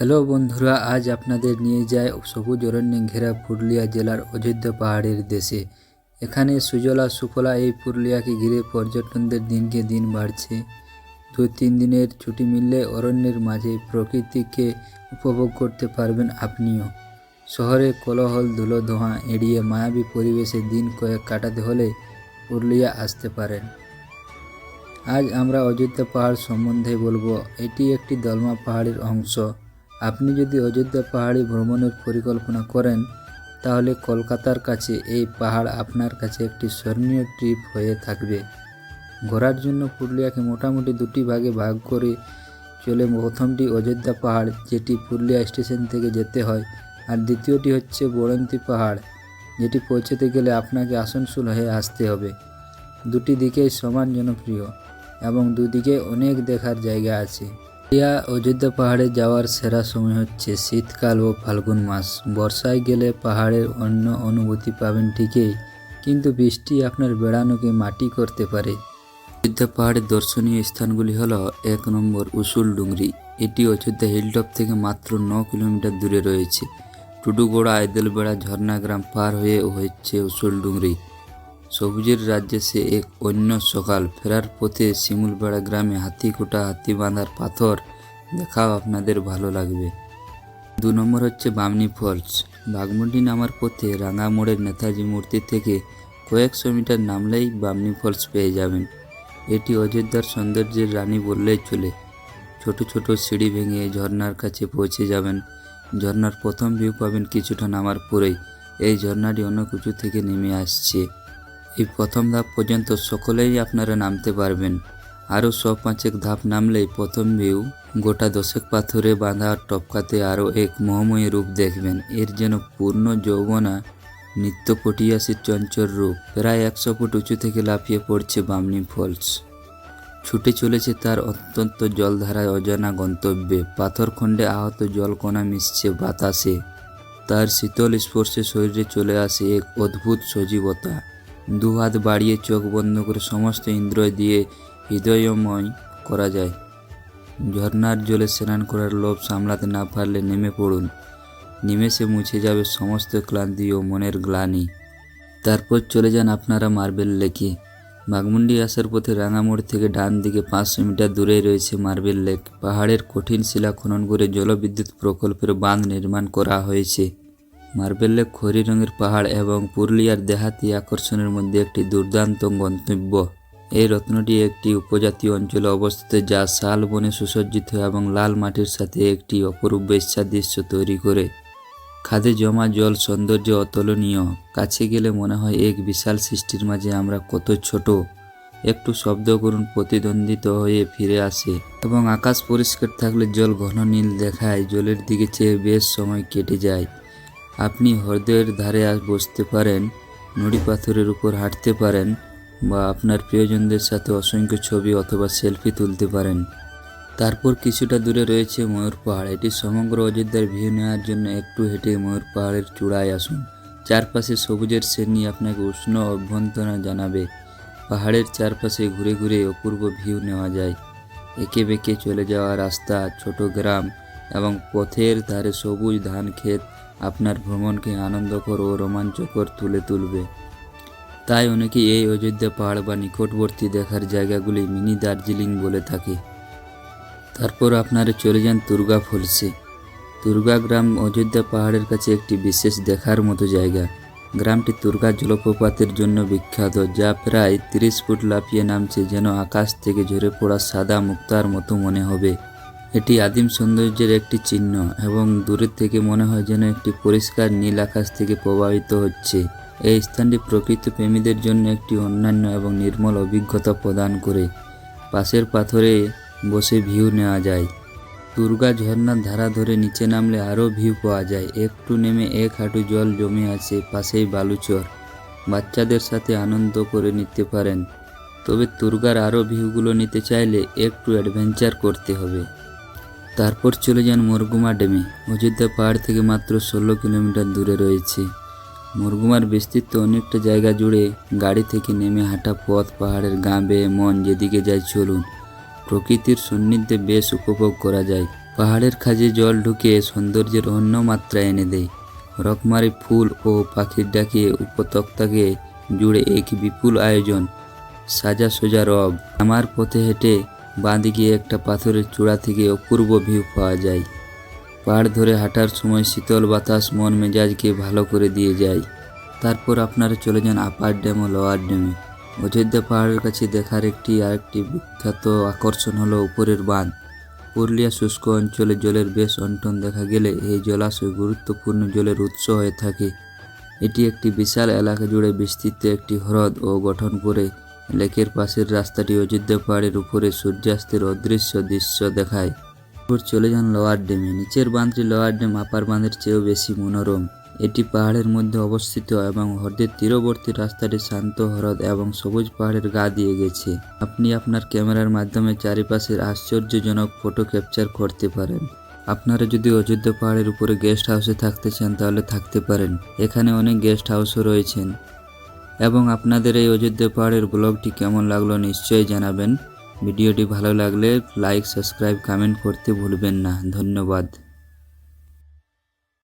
Hello বন্ধুরা, আজ আপনাদের নিয়ে যায় সবুজ অরণ্যে ঘেরা পুরুলিয়া জেলার অযোধ্যা পাহাড়ের দেশে। এখানে সুজলা সুফলা এই পুরুলিয়াকে ঘিরে পর্যটনদের দিনকে দিন বাড়ছে। দু তিন দিনের ছুটি মিললে অরণ্যের মাঝে প্রকৃতিকে উপভোগ করতে পারবেন আপনিও। শহরে কোলাহল ধুলো ধোঁয়া এড়িয়ে মায়াবী পরিবেশে দিন কয়েক কাটাতে হলে পুরুলিয়া আসতে পারেন। আজ আমরা অযোধ্যা পাহাড় সম্বন্ধে বলব, এটি একটি দলমা পাহাড়ের অংশ। আপনি যদি অযোধ্যা পাহাড়ি ভ্রমণের পরিকল্পনা করেন, তাহলে কলকাতার কাছে এই পাহাড় আপনার কাছে একটি স্মরণীয় ট্রিপ হয়ে থাকবে। ঘোরার জন্য পুরুলিয়াকে মোটামুটি দুটি ভাগে ভাগ করে চলে প্রথমটি অযোধ্যা পাহাড়, যেটি পুরুলিয়া স্টেশন থেকে যেতে হয়, আর দ্বিতীয়টি হচ্ছে বড়ন্তি পাহাড়, যেটি পৌঁছতে গেলে আপনাকে আসানসোল হয়ে আসতে হবে। দুটি দিকেই সমান জনপ্রিয় এবং দুদিকে অনেক দেখার জায়গা আছে। ইয়া অযোধ্যা পাহাড়ে যাওয়ার সেরা সময় হচ্ছে শীতকাল ও ফাল্গুন মাস। বর্ষায় গেলে পাহাড়ের অন্য অনুভূতি পাবেন ঠিকই, কিন্তু বৃষ্টি আপনার বেড়ানোকে মাটি করতে পারে। অযোধ্যা পাহাড়ের দর্শনীয় স্থানগুলি হল এক নম্বর উসুল ডুংরি। এটি অযোধ্যা হিলটপ থেকে মাত্র ন কিলোমিটার দূরে রয়েছে। টুডুগোড়া, আইদেলবেড়া ঝর্ণা গ্রাম পার হয়ে হচ্ছে উসুল ডুংরি। সবুজের রাজ্যে সে এক অন্য সকাল ফেরার পথে শিমুলপাড়া গ্রামে হাতিকুটা হাতি বাঁধার পাথর দেখাও আপনাদের ভালো লাগবে। দু নম্বর হচ্ছে বামনি ফলস। বাগমুন্ডি নামার পথে রাঙা মোড়ের নেতাজি মূর্তি থেকে কয়েকশো মিটার নামলেই বামনি ফলস পেয়ে যাবেন। এটি অযোধ্যার সৌন্দর্যের রানী বললেই চলে। ছোট ছোট সিঁড়ি ভেঙে ঝর্ণার কাছে পৌঁছে যাবেন। ঝর্ণার প্রথম ভিউ পাবেন কিছুটা নামার পরেই। এই ঝর্ণাটি অনেক উঁচু থেকে নেমে আসছে। এই প্রথম ধাপ পর্যন্ত সকলেই আপনারা নামতে পারবেন। আরও শ পাঁচেক ধাপ নামলেই প্রথম ভিউ গোটা দশেক পাথরে বাঁধা টপকাতে আরও এক মোহময়ী রূপ দেখবেন। এর যেন পূর্ণ যৌবনা, নিত্য পটিয়াসির চঞ্চল রূপ, প্রায় একশো ফুট উঁচু থেকে লাফিয়ে পড়ছে বামনি ফলস। ছুটে চলেছে তার অত্যন্ত জলধারায় অজানা গন্তব্যে। পাথরখণ্ডে আহত জলকণা মিশছে বাতাসে। তার শীতল স্পর্শে শরীরে চলে আসে এক অদ্ভুত সজীবতা। দু হাত বাড়িয়ে চোখ বন্ধ করে সমস্ত ইন্দ্রিয় দিয়ে হৃদয়ময় করা যায়। ঝর্নার জলে স্নান করার লোভ সামলাতে না পারলে নেমে পড়ুন। নিমেষে মুছে যাবে সমস্ত ক্লান্তি ও মনের গ্লানি। তারপর চলে যান আপনারা মার্বেল লেকে। বাগমুন্ডি আসার পথে রাঙামোড় থেকে ডান দিকে পাঁচশো মিটার দূরেই রয়েছে মার্বেল লেক। পাহাড়ের কঠিন শিলা খনন করে জলবিদ্যুৎ প্রকল্পের বাঁধ নির্মাণ করা হয়েছে। মার্বেল খড়ি রঙের পাহাড় এবং পুরুলিয়ার দেহাতি আকর্ষণের মধ্যে একটি দুর্দান্ত গন্তব্য। এই রত্নটি একটি উপজাতীয় অঞ্চলে অবস্থিত যা শাল বনে সুসজ্জিত এবং লাল মাটির সাথে একটি অপরূপ দৃশ্য তৈরি করে। খাদে জমা জল সৌন্দর্য অতুলনীয়। কাছে গেলে মনে হয় এক বিশাল সৃষ্টির মাঝে আমরা কত ছোট। একটু শব্দ করুন, প্রতিদ্বন্দ্বিত হয়ে ফিরে আসে। এবং আকাশ পরিষ্কার থাকলে জল ঘন নীল দেখায়, জলের দিকে চেয়ে বেশ সময় কেটে যায়। আপনি হ্রদের ধারে বসতে পারেন, নুড়ি পাথরের উপর হাঁটতে পারেন, বা আপনার প্রিয়জনদের সাথে অসংখ্য ছবি অথবা সেলফি তুলতে পারেন। তারপর কিছুটা দূরে রয়েছে ময়ূর পাহাড়। এটি সমগ্র অযোধ্যার ভিউ নেওয়ার জন্য একটু হেঁটে ময়ূর পাহাড়ের চূড়ায় আসুন। চারপাশে সবুজের শ্রেণি আপনাকে উষ্ণ অভ্যন্তরা জানাবে। পাহাড়ের চারপাশে ঘুরে ঘুরে অপূর্ব ভিউ নেওয়া যায়। একে বেঁকে চলে যাওয়া রাস্তা, ছোট গ্রাম এবং পথের ধারে সবুজ ধান ক্ষেত আপনার ভ্রমণকে আনন্দকর ও রোমাঞ্চকর তুলে তুলবে। তাই অনেকে এই অযোধ্যা পাহাড় বা নিকটবর্তী দেখার জায়গাগুলি মিনি দার্জিলিং বলে থাকে। তারপর আপনারা চলে যান দুর্গা ফলসে। দুর্গা গ্রাম অযোধ্যা পাহাড়ের কাছে একটি বিশেষ দেখার মতো জায়গা। গ্রামটি দুর্গা জলপ্রপাতের জন্য বিখ্যাত, যা প্রায় তিরিশ ফুট লাফিয়ে নামছে যেন আকাশ থেকে ঝরে পড়া সাদা মুক্তার মতো মনে হবে। এটি আদিম সৌন্দর্যের একটি চিহ্ন এবং দূরের থেকে মনে হয় যেন একটি পরিষ্কার নীল আকাশ থেকে প্রবাহিত হচ্ছে। এই স্থানটি প্রকৃতি প্রেমীদের জন্য একটি অন্যান্য এবং নির্মল অভিজ্ঞতা প্রদান করে। পাশের পাথরে বসে ভিউ নেওয়া যায়। দুর্গা ঝর্ণার ধারা ধরে নিচে নামলে আরও ভিউ পাওয়া যায়। একটু নেমে এক হাঁটু জল জমে আছে পাশেই বালুচর। বাচ্চাদের সাথে আনন্দ করে নিতে পারেন। তবে দুর্গার আরও ভিউগুলো নিতে চাইলে একটু অ্যাডভেঞ্চার করতে হবে। তারপর চলে যান মরগুমা ড্যামে অযোধ্যা পাহাড় থেকে মাত্র ষোলো কিলোমিটার দূরে রয়েছে। মরগুমার বিস্তৃত অনেকটা জায়গা জুড়ে গাড়ি থেকে নেমে হাঁটা পথ পাহাড়ের গা বেয়ে মন যেদিকে যায় চলুন। প্রকৃতির সান্নিধ্যে বেশ উপভোগ করা যায়। পাহাড়ের খাজে জল ঢুকে সৌন্দর্যের অন্য মাত্রা এনে দেয়। রকমারি ফুল ও পাখির ডাকে উপত্যকাকে জুড়ে এক বিপুল আয়োজন। সাজা সোজা রব। আমার পথে হেঁটে বাঁদিকে একটা পাথরের চূড়া থেকে অপূর্ব ভিউ পাওয়া যায়। পাহাড় ধরে হাঁটার সময় শীতল বাতাস, মন মেজাজকে ভালো করে দিয়ে যায়। তারপর আপনারা চলে যান আপার ড্যাম ও লোয়ার ড্যামে অযোধ্যা পাহাড়ের কাছে দেখার একটি আরেকটি বিখ্যাত আকর্ষণ হলো উপরের বাঁধ পুরুলিয়া শুষ্ক অঞ্চলে জলের বেশ অন্টন দেখা গেলে এই জলাশয় গুরুত্বপূর্ণ জলের উৎস হয়ে থাকে। এটি একটি বিশাল এলাকা জুড়ে বিস্তৃত একটি হ্রদ ও গঠন করে লেকের পাশের রাস্তাটি অযোধ্যা পাহাড়ের উপরে সূর্যাস্তের অদৃশ্য দৃশ্য দেখায়। এরপর চলে যান লোয়ার ড্যামে। নিচের বাঁধটি লোয়ার ড্যাম আপার বাঁধের চেয়েও বেশি মনোরম। এটি পাহাড়ের মধ্যে অবস্থিত এবং হ্রদের তীরবর্তী রাস্তাটি শান্ত, হ্রদ এবং সবুজ পাহাড়ের গা দিয়ে গেছে। আপনি আপনার ক্যামেরার মাধ্যমে চারিপাশের আশ্চর্যজনক ফটো ক্যাপচার করতে পারেন। আপনারা যদি অযোধ্যা পাহাড়ের উপরে গেস্ট হাউসে থাকতে চান, তাহলে থাকতে পারেন। এখানে অনেক গেস্ট হাউসও রয়েছেন। এবং আপনাদের এই অযোধ্যা পাহাড়ের ব্লগটি কেমন লাগল নিশ্চয়ই জানাবেন। ভিডিওটি ভালো লাগলে লাইক সাবস্ক্রাইব কমেন্ট করতে ভুলবেন না। ধন্যবাদ।